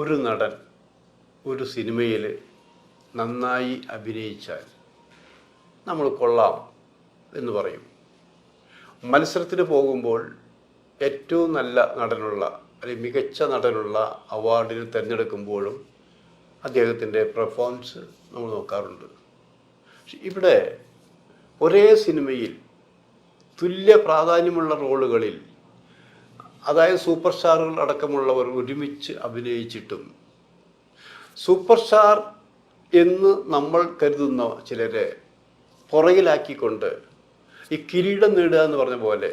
ഒരു നടൻ ഒരു സിനിമയിൽ നന്നായി അഭിനയിച്ചാൽ നമ്മൾ കൊള്ളാം എന്ന് പറയും. മത്സരത്തിന് പോകുമ്പോൾ ഏറ്റവും നല്ല നടനുള്ള അല്ലെങ്കിൽ മികച്ച നടനുള്ള അവാർഡിന് തിരഞ്ഞെടുക്കുമ്പോഴും അദ്ദേഹത്തിന്റെ പെർഫോമൻസ് നമ്മൾ നോക്കാറുണ്ട്. ഇവിടെ ഒരേ സിനിമയിൽ തുല്യ പ്രാധാന്യമുള്ള റോളുകളിൽ അതായത് സൂപ്പർ സ്റ്റാറുകൾ അടക്കമുള്ളവർ ഒരുമിച്ച് അഭിനയിച്ചിട്ടും സൂപ്പർ സ്റ്റാർ എന്ന് നമ്മൾ കരുതുന്ന ചിലരെ പുറകിലാക്കിക്കൊണ്ട് ഈ കിരീടം നേടുക എന്ന് പറഞ്ഞ പോലെ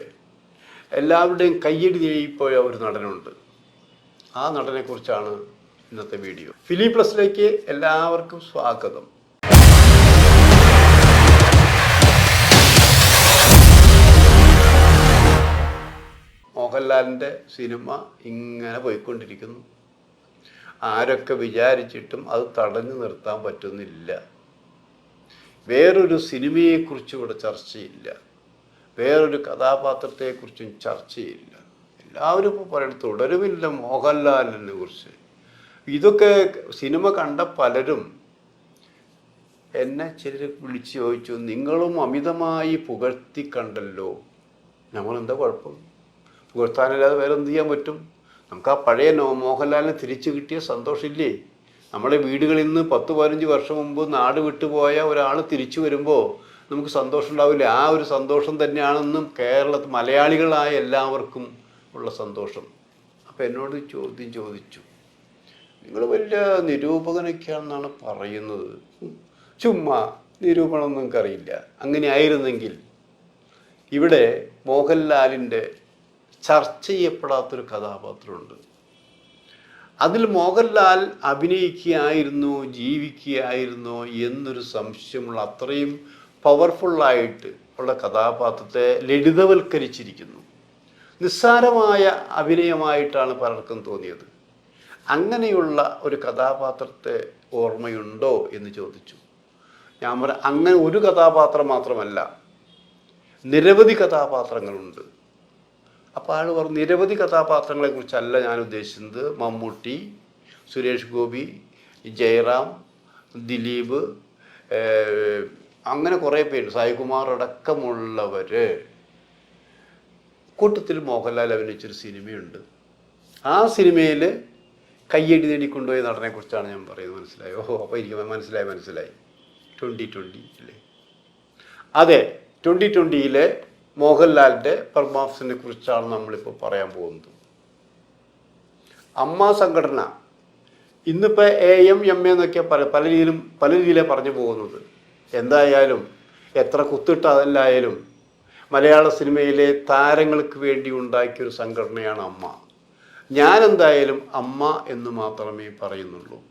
എല്ലാവരുടെയും കയ്യടി നേടിപ്പോയ ഒരു നടനുണ്ട്. ആ നടനെക്കുറിച്ചാണ് ഇന്നത്തെ വീഡിയോ. ഫിലിപ്ലസിലേക്ക് എല്ലാവർക്കും സ്വാഗതം. മോഹൻലാലിന്റെ സിനിമ ഇങ്ങനെ പോയിക്കൊണ്ടിരിക്കുന്നു. ആരൊക്കെ വിചാരിച്ചിട്ടും അത് തടഞ്ഞു നിർത്താൻ പറ്റുന്നില്ല. വേറൊരു സിനിമയെക്കുറിച്ചും ഇവിടെ ചർച്ചയില്ല. വേറൊരു കഥാപാത്രത്തെക്കുറിച്ചും ചർച്ചയില്ല. എല്ലാവരും ഇപ്പോൾ പറയുന്നത് തുടരുമില്ല മോഹൻലാലിനെ കുറിച്ച്. ഇതൊക്കെ സിനിമ കണ്ട പലരും എന്നെ ചിലർ വിളിച്ച് ചോദിച്ചു നിങ്ങളും അമിതമായി പുകഴ്ത്തി കണ്ടല്ലോ. നമ്മളെന്താ കുഴപ്പം? പുകഴ്ത്താനല്ലാതെ വേറെ എന്ത് ചെയ്യാൻ പറ്റും? നമുക്ക് ആ പഴയ മോഹൻലാലിനെ തിരിച്ചു കിട്ടിയ സന്തോഷമില്ലേ? നമ്മളെ വീടുകളിൽ നിന്ന് പത്ത് പതിനഞ്ച് വർഷം മുമ്പ് നാട് വിട്ടുപോയ ഒരാൾ തിരിച്ചു വരുമ്പോൾ നമുക്ക് സന്തോഷം ഉണ്ടാവില്ല? ആ ഒരു സന്തോഷം തന്നെയാണെന്നും കേരളത്തിൽ മലയാളികളായ എല്ലാവർക്കും ഉള്ള സന്തോഷം. അപ്പോൾ എന്നോട് ചോദ്യം ചോദിച്ചു. നിങ്ങൾ വലിയ നിരൂപകനൊക്കെയാണെന്നാണ് പറയുന്നത്. ചുമ്മാ നിരൂപണമൊന്നും നിങ്ങൾക്കറിയില്ല. അങ്ങനെ ആയിരുന്നെങ്കിൽ ഇവിടെ മോഹൻലാലിന്റെ ചർച്ച ചെയ്യപ്പെടാത്തൊരു കഥാപാത്രമുണ്ട്. അതിൽ മോഹൻലാൽ അഭിനയിക്കുകയായിരുന്നോ ജീവിക്കുകയായിരുന്നോ എന്നൊരു സംശയമുള്ള അത്രയും പവർഫുള്ളായിട്ട് ഉള്ള കഥാപാത്രത്തെ ലളിതവൽക്കരിച്ചിരിക്കുന്നു. നിസ്സാരമായ അഭിനയമായിട്ടാണ് പലർക്കും തോന്നിയത്. അങ്ങനെയുള്ള ഒരു കഥാപാത്രത്തെ ഓർമ്മയുണ്ടോ എന്ന് ചോദിച്ചു. ഞാൻ അങ്ങനെ ഒരു കഥാപാത്രം മാത്രമല്ല നിരവധി കഥാപാത്രങ്ങളുണ്ട്. അപ്പോൾ ആൾ പറഞ്ഞു നിരവധി കഥാപാത്രങ്ങളെ കുറിച്ചല്ല ഞാൻ ഉദ്ദേശിച്ചത്. മമ്മൂട്ടി സുരേഷ് ഗോപി ജയറാം ദിലീപ് അങ്ങനെ കുറേ പേര് സായികുമാർ അടക്കമുള്ളവർ കൂട്ടത്തിൽ മോഹൻലാൽ അഭിനയിച്ചൊരു സിനിമയുണ്ട്. ആ സിനിമയിൽ കയ്യടി നേടിക്കൊണ്ടുപോയ നടനെ കുറിച്ചാണ് ഞാൻ പറയുന്നത്. മനസ്സിലായി? ഓഹോ അപ്പോൾ എനിക്ക് മനസ്സിലായി മനസ്സിലായി. ട്വന്റി ട്വന്റി അല്ലേ അതെ ട്വന്റി ട്വന്റിയിലെ മോഹൻലാലിന്റെ പെർഫോമൻസിനെ കുറിച്ചാണ് നമ്മളിപ്പോൾ പറയാൻ പോകുന്നത്. അമ്മ സംഘടന. ഇന്നിപ്പോൾ എ എം എം എന്നൊക്കെ പല പല രീതിയിലും പല രീതിയിലാണ് പറഞ്ഞു പോകുന്നത്. എന്തായാലും എത്ര കുത്തിട്ടതല്ലായാലും മലയാള സിനിമയിലെ താരങ്ങൾക്ക് വേണ്ടി ഉണ്ടാക്കിയ ഒരു സംഘടനയാണ് അമ്മ. ഞാൻ എന്തായാലും അമ്മ എന്ന് മാത്രമേ പറയുന്നുള്ളൂ.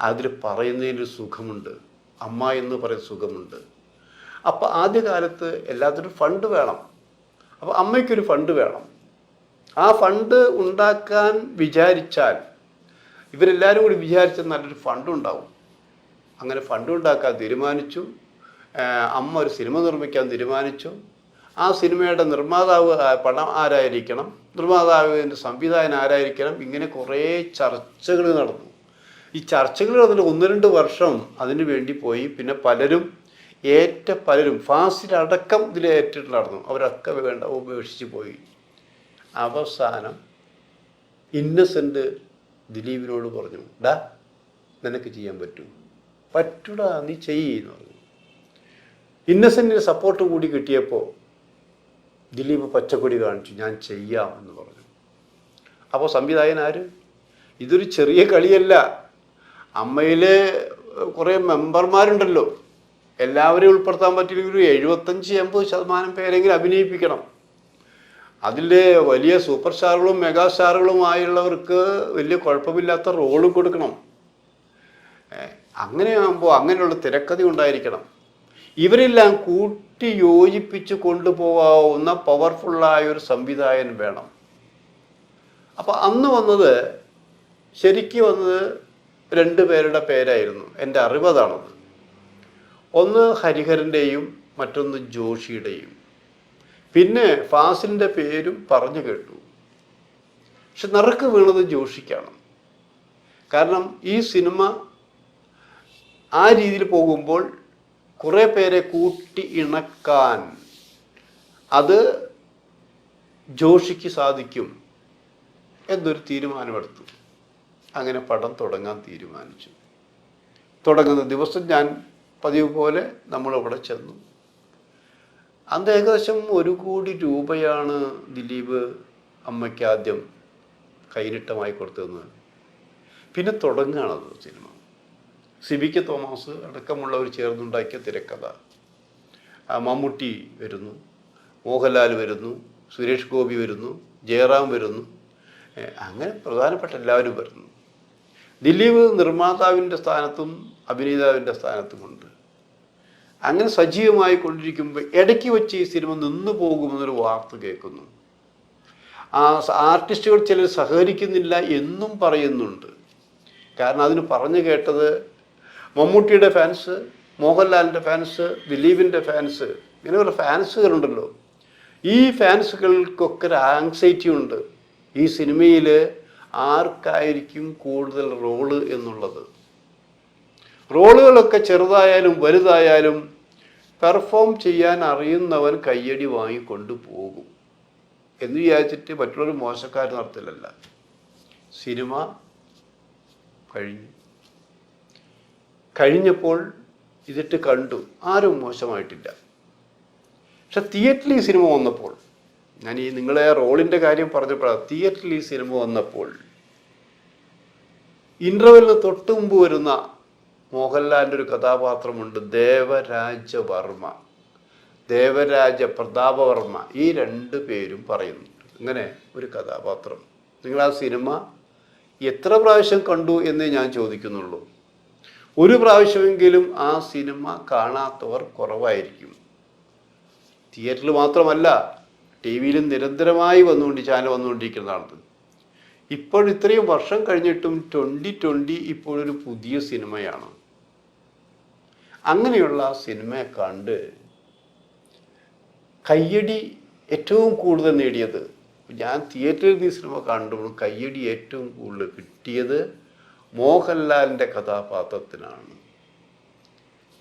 അതിൽ പറയുന്നതിൽ സുഖമുണ്ട്. അമ്മ എന്ന് പറയുന്ന സുഖമുണ്ട്. അപ്പോൾ ആദ്യകാലത്ത് എല്ലാത്തിനും ഫണ്ട് വേണം. അപ്പോൾ അമ്മയ്ക്കൊരു ഫണ്ട് വേണം. ആ ഫണ്ട് ഉണ്ടാക്കാൻ വിചാരിച്ചാൽ ഇവരെല്ലാവരും കൂടി വിചാരിച്ച നല്ലൊരു ഫണ്ട് ഉണ്ടാവും. അങ്ങനെ ഫണ്ട് ഉണ്ടാക്കാൻ തീരുമാനിച്ചു. അമ്മ ഒരു സിനിമ നിർമ്മിക്കാൻ തീരുമാനിച്ചു. ആ സിനിമയുടെ നിർമ്മാതാവ് പടം ആരായിരിക്കണം? നിർമ്മാതാവിന്റെ സംവിധായകൻ ആരായിരിക്കണം? ഇങ്ങനെ കുറേ ചർച്ചകൾ നടന്നു. ഈ ചർച്ചകൾ നടന്നിട്ട് ഒന്ന് രണ്ട് വർഷം അതിനു വേണ്ടി പോയി. പിന്നെ പലരും ഏറ്റ പലരും ഫാസിലടക്കം ഇതിൽ ഏറ്റിട്ട് നടന്നു. അവരൊക്കെ വേണ്ട ഉപേക്ഷിച്ച് പോയി. അവസാനം ഇന്നസെന്റ് ദിലീപിനോട് പറഞ്ഞു ഡാ നിനക്ക് ചെയ്യാൻ പറ്റൂ. പറ്റൂടാ നീ ചെയ്യെന്ന് പറഞ്ഞു. ഇന്നസെന്റിന് സപ്പോർട്ട് കൂടി കിട്ടിയപ്പോൾ ദിലീപ് പച്ചക്കൊടി കാണിച്ചു ഞാൻ ചെയ്യാം എന്ന് പറഞ്ഞു. അപ്പോൾ സംവിധായകൻ ആര്? ഇതൊരു ചെറിയ കളിയല്ല. അമ്മയിലെ കുറേ മെമ്പർമാരുണ്ടല്ലോ എല്ലാവരെയും ഉൾപ്പെടുത്താൻ പറ്റിയില്ലെങ്കിൽ ഒരു എഴുപത്തഞ്ച് എൺപത് ശതമാനം പേരെങ്കിലും അഭിനയിപ്പിക്കണം. അതിൽ വലിയ സൂപ്പർ സ്റ്റാറുകളും മെഗാ സ്റ്റാറുകളുമായുള്ളവർക്ക് വലിയ കുഴപ്പമില്ലാത്ത റോൾ കൊടുക്കണം. അങ്ങനെയാകുമ്പോൾ അങ്ങനെയുള്ള തിരക്കഥ ഉണ്ടായിരിക്കണം. ഇവരെല്ലാം കൂട്ടി യോജിപ്പിച്ച് കൊണ്ടുപോകാവുന്ന പവർഫുള്ളായ ഒരു സംവിധായൻ വേണം. അപ്പോൾ അന്ന് വന്നത് ശരിക്കും വന്നത് രണ്ട് പേരുടെ പേരായിരുന്നു. എന്റെ അറിവതാണത്. ഒന്ന് ഹരിഹരന്റെയും മറ്റൊന്ന് ജോഷിയുടെയും. പിന്നെ ഫാസിലിന്റെ പേരും പറഞ്ഞു കേട്ടു. പക്ഷെ നറുക്ക് വീണത് ജോഷിക്കാണ്. കാരണം ഈ സിനിമ ആ രീതിയിൽ പോകുമ്പോൾ കുറേ പേരെ കൂട്ടി ഇണക്കാൻ അത് ജോഷിക്ക് സാധിക്കും എന്നൊരു തീരുമാനമെടുത്തു. അങ്ങനെ പടം തുടങ്ങാൻ തീരുമാനിച്ചു. തുടങ്ങുന്ന ദിവസം ഞാൻ പതിവ് പോലെ നമ്മളവിടെ ചെന്നു. അന്ന് ഏകദേശം ഒരു കോടി രൂപയാണ് ദിലീപ് അമ്മയ്ക്ക് ആദ്യം കൈനിട്ടമായി കൊടുത്തതെന്ന്. പിന്നെ തുടങ്ങുകയാണത് സിനിമ. സിബിക്ക് തോമസ് അടക്കമുള്ളവർ ചേർന്നുണ്ടാക്കിയ തിരക്കഥ. മമ്മൂട്ടി വരുന്നു മോഹൻലാൽ വരുന്നു സുരേഷ് ഗോപി വരുന്നു ജയറാം വരുന്നു അങ്ങനെ പ്രധാനപ്പെട്ട എല്ലാവരും വരുന്നു. ദിലീപ് നിർമ്മാതാവിന്റെ സ്ഥാനത്തും അഭിനേതാവിന്റെ സ്ഥാനത്തുമുണ്ട്. അങ്ങനെ സജീവമായി കൊണ്ടിരിക്കുമ്പോൾ ഇടയ്ക്ക് വെച്ച് ഈ സിനിമ നിന്നു പോകുമെന്നൊരു വാർത്ത കേൾക്കുന്നു. ആ ആർട്ടിസ്റ്റുകൾ ചിലർ സഹകരിക്കുന്നില്ല എന്നും പറയുന്നുണ്ട്. കാരണം അതിന് പറഞ്ഞു കേട്ടത് മമ്മൂട്ടിയുടെ ഫാൻസ് മോഹൻലാലിന്റെ ഫാൻസ് ദിലീപിന്റെ ഫാൻസ് ഇങ്ങനെയുള്ള ഫാൻസുകളുണ്ടല്ലോ. ഈ ഫാൻസുകൾക്കൊക്കെ ഒരു ആങ്സൈറ്റി ഉണ്ട് ഈ സിനിമയിൽ ആർക്കായിരിക്കും കൂടുതൽ റോൾ എന്നുള്ളത്? റോളുകളൊക്കെ ചെറുതായാലും വലുതായാലും പെർഫോം ചെയ്യാൻ അറിയുന്നവൻ കയ്യടി വാങ്ങിക്കൊണ്ട് പോകും എന്ന് വിചാരിച്ചിട്ട് മറ്റുള്ളവർ മോശക്കാർ നടത്തില്ലല്ല സിനിമ കഴിഞ്ഞു. കഴിഞ്ഞപ്പോൾ ഇതിട്ട് കണ്ടു. ആരും മോശമായിട്ടില്ല. പക്ഷെ തിയേറ്ററിൽ സിനിമ വന്നപ്പോൾ ഞാൻ ഈ നിങ്ങളെ റോളിന്റെ കാര്യം പറഞ്ഞപ്പോഴാണ് തിയേറ്ററിൽ ഈ സിനിമ വന്നപ്പോൾ ഇന്റർവെല്ലിന് തൊട്ട് മുമ്പ് വരുന്ന മോഹൻലാലിന്റെ ഒരു കഥാപാത്രമുണ്ട് ദേവരാജവർമ്മ. ദേവരാജ പ്രതാപവർമ്മ. ഈ രണ്ട് പേരും പറയുന്നുണ്ട്. അങ്ങനെ ഒരു കഥാപാത്രം. നിങ്ങൾ ആ സിനിമ എത്ര പ്രാവശ്യം കണ്ടു എന്നേ ഞാൻ ചോദിക്കുന്നുള്ളൂ. ഒരു പ്രാവശ്യമെങ്കിലും ആ സിനിമ കാണാത്തവർ കുറവായിരിക്കും. തിയേറ്ററിൽ മാത്രമല്ല ടി വിയിൽ നിരന്തരമായി വന്നുകൊണ്ട് ചാനൽ വന്നുകൊണ്ടിരിക്കുന്നതാണ്. ഇപ്പോൾ ഇത്രയും വർഷം കഴിഞ്ഞിട്ടും ട്വന്റി ട്വന്റി ഇപ്പോഴൊരു പുതിയ സിനിമയാണ്. അങ്ങനെയുള്ള സിനിമയെ കണ്ട് കയ്യടി ഏറ്റവും കൂടുതൽ നേടിയത് ഞാൻ തിയേറ്ററിൽ നിന്ന് സിനിമ കണ്ടപ്പോൾ കയ്യടി ഏറ്റവും കൂടുതൽ കിട്ടിയത് മോഹൻലാലിന്റെ കഥാപാത്രത്തിനാണ്.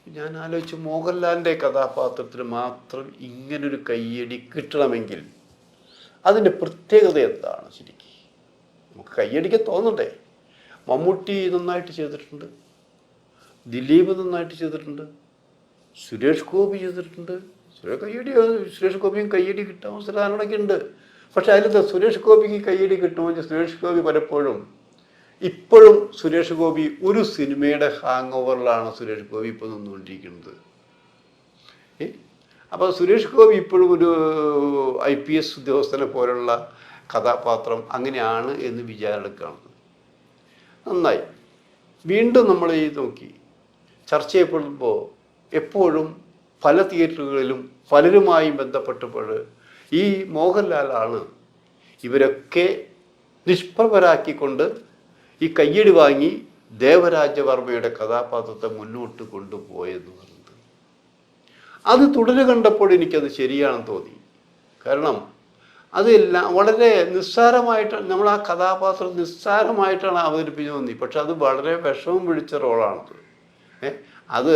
ഞാൻ ആലോചിച്ചു മോഹൻലാലിന്റെ കഥാപാത്രത്തിന് മാത്രം ഇങ്ങനൊരു കയ്യടി കിട്ടണമെങ്കിൽ അതിന്റെ പ്രത്യേകത എന്താണ് ശരിക്കും? നമുക്ക് കയ്യടിക്കാൻ തോന്നണ്ടേ? മമ്മൂട്ടി നന്നായിട്ട് ചെയ്തിട്ടുണ്ട്. ദിലീപ് നന്നായിട്ട് ചെയ്തിട്ടുണ്ട്. സുരേഷ് ഗോപി ചെയ്തിട്ടുണ്ട്. സുരേഷ് കയ്യടി സുരേഷ് ഗോപിയും കയ്യടി കിട്ടാൻ അവസരമൊക്കെ ഉണ്ട്. പക്ഷെ അതിലത്തെ സുരേഷ് ഗോപിക്ക് കയ്യടി കിട്ടുമെങ്കിൽ സുരേഷ് ഗോപി പലപ്പോഴും ഇപ്പോഴും സുരേഷ് ഗോപി ഒരു സിനിമയുടെ ഹാങ് ഓവറിലാണ് സുരേഷ് ഗോപി ഇപ്പോൾ നിന്നുകൊണ്ടിരിക്കുന്നത്. അപ്പോൾ സുരേഷ് ഗോപി ഇപ്പോഴും ഒരു ഐ പി എസ് ഉദ്യോഗസ്ഥനെ പോലുള്ള കഥാപാത്രം അങ്ങനെയാണ് എന്ന് വിചാരമെടുക്കുകയാണ് നന്നായി. വീണ്ടും നമ്മൾ ഈ നോക്കി. ചർച്ച ചെയ്യപ്പെടുമ്പോൾ എപ്പോഴും പല തിയേറ്ററുകളിലും പലരുമായി ബന്ധപ്പെട്ടപ്പോൾ ഈ മോഹൻലാലാണ് ഇവരൊക്കെ നിഷ്പ്രഭരാക്കിക്കൊണ്ട് ഈ കയ്യടി വാങ്ങി ദേവരാജവർമ്മയുടെ കഥാപാത്രത്തെ മുന്നോട്ട് കൊണ്ടുപോയെന്ന് പറയുന്നത് അത് തുടരെ കണ്ടപ്പോൾ എനിക്കത് ശരിയാണെന്ന് തോന്നി. കാരണം അതെല്ലാം വളരെ നിസ്സാരമായിട്ട് നമ്മൾ ആ കഥാപാത്രം നിസ്സാരമായിട്ടാണ് അവതരിപ്പിച്ചു തോന്നി. പക്ഷെ അത് വളരെ വിഷമം പിടിച്ച റോളാണത്. അത്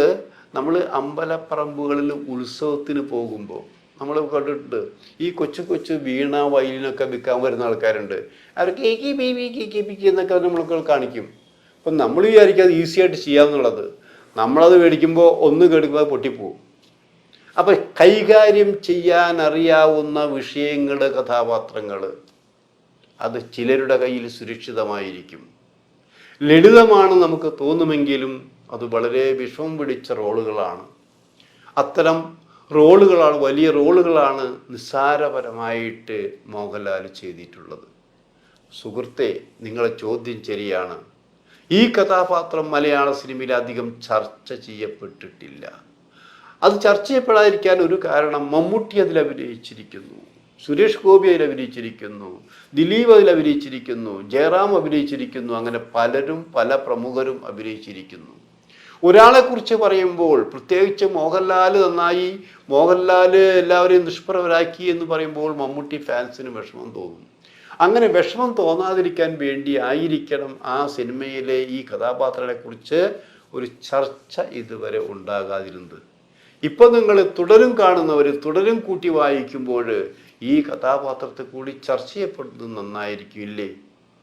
നമ്മൾ അമ്പലപ്പറമ്പുകളിൽ ഉത്സവത്തിന് പോകുമ്പോൾ നമ്മൾ കണ്ടിട്ടുണ്ട്. ഈ കൊച്ചു കൊച്ചു വീണ വയലിനൊക്കെ വിൽക്കാൻ വരുന്ന ആൾക്കാരുണ്ട്. അവർ കെ കെ പി കെ എന്നൊക്കെ നമ്മളൊക്കെ കാണിക്കും. അപ്പം നമ്മൾ വിചാരിക്കും അത് ഈസി ആയിട്ട് ചെയ്യാമെന്നുള്ളത് നമ്മളത് മേടിക്കുമ്പോൾ ഒന്ന് അത് പൊട്ടിപ്പോവും. അപ്പം കൈകാര്യം ചെയ്യാൻ അറിയാവുന്ന വിഷയങ്ങൾ കഥാപാത്രങ്ങൾ അത് ചിലരുടെ കയ്യിൽ സുരക്ഷിതമായിരിക്കും. ലളിതമാണ് നമുക്ക് തോന്നുമെങ്കിലും അത് വളരെ വിഷമം പിടിച്ച റോളുകളാണ്. അത്തരം റോളുകളാണ് വലിയ റോളുകളാണ് നിസ്സാരപരമായിട്ട് മോഹൻലാൽ ചെയ്തിട്ടുള്ളത്. സുഹൃത്തെ നിങ്ങളെ ചോദ്യം ശരിയാണ്. ഈ കഥാപാത്രം മലയാള സിനിമയിൽ അധികം ചർച്ച ചെയ്യപ്പെട്ടിട്ടില്ല. അത് ചർച്ച ചെയ്യപ്പെടാതിരിക്കാൻ ഒരു കാരണം മമ്മൂട്ടി അതിൽ അഭിനയിച്ചിരിക്കുന്നു സുരേഷ് ഗോപി അതിൽ അഭിനയിച്ചിരിക്കുന്നു ദിലീപ് അതിൽ അഭിനയിച്ചിരിക്കുന്നു ജയറാം അഭിനയിച്ചിരിക്കുന്നു അങ്ങനെ പലരും പല പ്രമുഖരും അഭിനയിച്ചിരിക്കുന്നു. ഒരാളെ കുറിച്ച് പറയുമ്പോൾ പ്രത്യേകിച്ച് മോഹൻലാൽ നന്നായി മോഹൻലാൽ എല്ലാവരെയും നിഷ്പ്രവരാക്കി എന്ന് പറയുമ്പോൾ മമ്മൂട്ടി ഫാൻസിന് വിഷമം തോന്നും. അങ്ങനെ വിഷമം തോന്നാതിരിക്കാൻ വേണ്ടി ആയിരിക്കണം ആ സിനിമയിലെ ഈ കഥാപാത്രങ്ങളെക്കുറിച്ച് ഒരു ചർച്ച ഇതുവരെ ഉണ്ടാകാതിരുന്നത്. ഇപ്പം നിങ്ങൾ തുടരും കാണുന്നവർ തുടരും കൂട്ടി വായിക്കുമ്പോൾ ഈ കഥാപാത്രത്തെ കൂടി ചർച്ച ചെയ്യപ്പെടുന്നത് നന്നായിരിക്കും ഇല്ലേ?